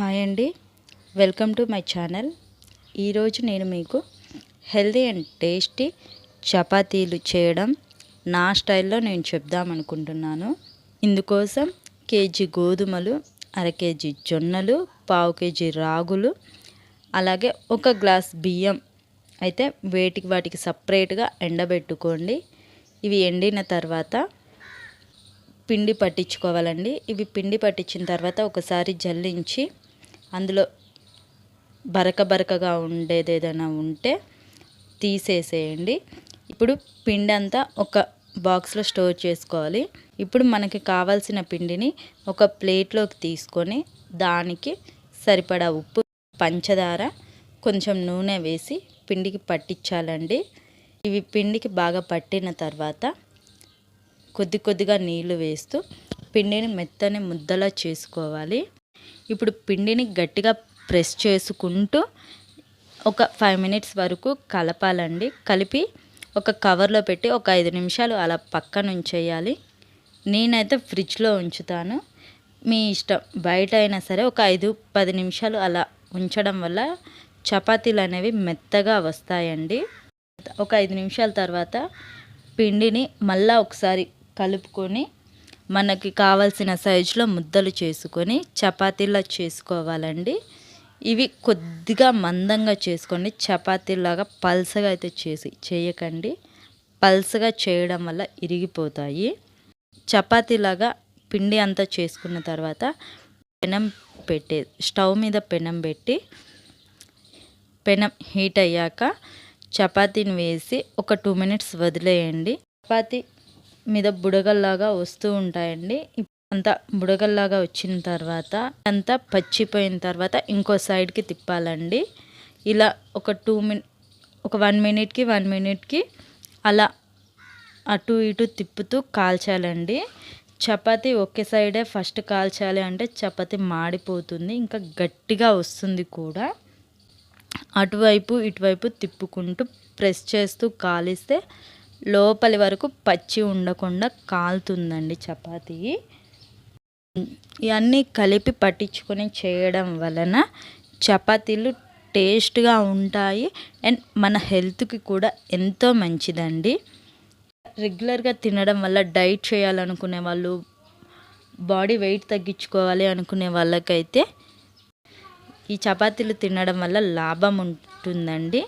Hi అండి. Welcome to my channel. ఈరోజు నేను మీకు హెల్దీ అండ్ టేస్టీ చపాతీలు చేయడం నా స్టైల్లో నేను చెప్దామనుకుంటున్నాను ఇందుకోసం కేజీ గోధుమలు అర కేజీ జొన్నలు పావు కేజీ రాగులు అలాగే ఒక గ్లాస్ బియ్యం అయితే వేటికి వాటికి సపరేట్గా ఎండబెట్టుకోండి. ఇవి ఎండిన తర్వాత పిండి పట్టించుకోవాలండి. ఇవి పిండి పట్టించిన తర్వాత ఒకసారి జల్లించి అందులో బరక బరకగా ఉండేది ఏదైనా ఉంటే తీసేసేయండి. ఇప్పుడు పిండి అంతా ఒక బాక్స్లో స్టోర్ చేసుకోవాలి. ఇప్పుడు మనకి కావాల్సిన పిండిని ఒక ప్లేట్లోకి తీసుకొని దానికి సరిపడా ఉప్పు పంచదార కొంచెం నూనె వేసి పిండికి పట్టించాలండి. ఇవి పిండికి బాగా పట్టిన తర్వాత కొద్ది కొద్దిగా నీళ్ళు వేస్తూ పిండిని మెత్తని ముద్దలా చేసుకోవాలి. ఇప్పుడు పిండిని గట్టిగా ప్రెస్ చేసుకుంటూ ఒక ఫైవ్ మినిట్స్ వరకు కలపాలండి. కలిపి ఒక కవర్లో పెట్టి ఒక ఐదు నిమిషాలు అలా పక్కన ఉంచేయాలి. నేనైతే ఫ్రిడ్జ్లో ఉంచుతాను. మీ ఇష్టం. బయట అయినా సరే ఒక ఐదు పది నిమిషాలు అలా ఉంచడం వల్ల చపాతీలు అనేవి మెత్తగా వస్తాయండి. ఒక ఐదు నిమిషాల తర్వాత పిండిని మళ్ళీ ఒకసారి కలుపుకొని మనకి కావాల్సిన సైజులో ముద్దలు చేసుకొని చపాతీలా చేసుకోవాలండి. ఇవి కొద్దిగా మందంగా చేసుకోండి చపాతీలాగా పల్సగా అయితే చేసి చేయకండి. పల్సగా చేయడం వల్ల ఇరిగిపోతాయి. చపాతీలాగా పిండి అంతా చేసుకున్న తర్వాత పెనం పెట్టే స్టవ్ మీద పెనం పెట్టి పెనం హీట్ అయ్యాక చపాతీని వేసి ఒక టూ మినిట్స్ వదిలేయండి. చపాతీ మీద బుడగల్లాగా వస్తూ ఉంటాయండి. అంతా బుడగల్లాగా వచ్చిన తర్వాత అంతా పచ్చిపోయిన తర్వాత ఇంకో సైడ్కి తిప్పాలండి. ఇలా ఒక టూ మిన్ ఒక వన్ మినిట్కి వన్ మినిట్కి అలా అటు ఇటు తిప్పుతూ కాల్చాలండి. చపాతీ ఒకే సైడే ఫస్ట్ కాల్చాలి అంటే చపాతి మాడిపోతుంది ఇంకా గట్టిగా వస్తుంది కూడా. అటువైపు ఇటువైపు తిప్పుకుంటూ ప్రెస్ చేస్తూ కాలిస్తే లోపలి వరకు పచ్చి ఉండకుండా కాలుతుందండి చపాతీ. ఇవన్నీ కలిపి పట్టించుకొని చేయడం వలన చపాతీలు టేస్ట్గా ఉంటాయి. అండ్ మన హెల్త్కి కూడా ఎంతో మంచిదండి. రెగ్యులర్గా తినడం వల్ల డైట్ చేయాలనుకునే వాళ్ళు బాడీ వెయిట్ తగ్గించుకోవాలి అనుకునే వాళ్ళకైతే ఈ చపాతీలు తినడం వల్ల లాభం ఉంటుందండి.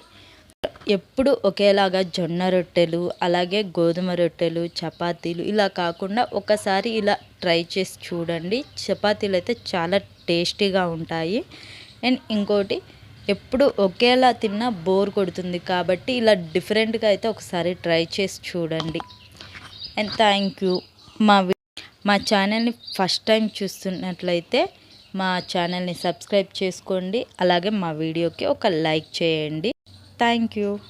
ఎప్పుడు ఒకేలాగా జొన్న రొట్టెలు అలాగే గోధుమ రొట్టెలు చపాతీలు ఇలా కాకుండా ఒకసారి ఇలా ట్రై చేసి చూడండి. చపాతీలు అయితే చాలా టేస్టీగా ఉంటాయి. అండ్ ఇంకోటి ఎప్పుడు ఒకేలా తిన్నా బోర్ కొడుతుంది కాబట్టి ఇలా డిఫరెంట్గా అయితే ఒకసారి ట్రై చేసి చూడండి. And thank you. మా మా ఛానల్ని ఫస్ట్ టైం చూస్తున్నట్లయితే మా ఛానల్ని సబ్స్క్రైబ్ చేసుకోండి. అలాగే మా వీడియోకి ఒక లైక్ చేయండి. Thank you.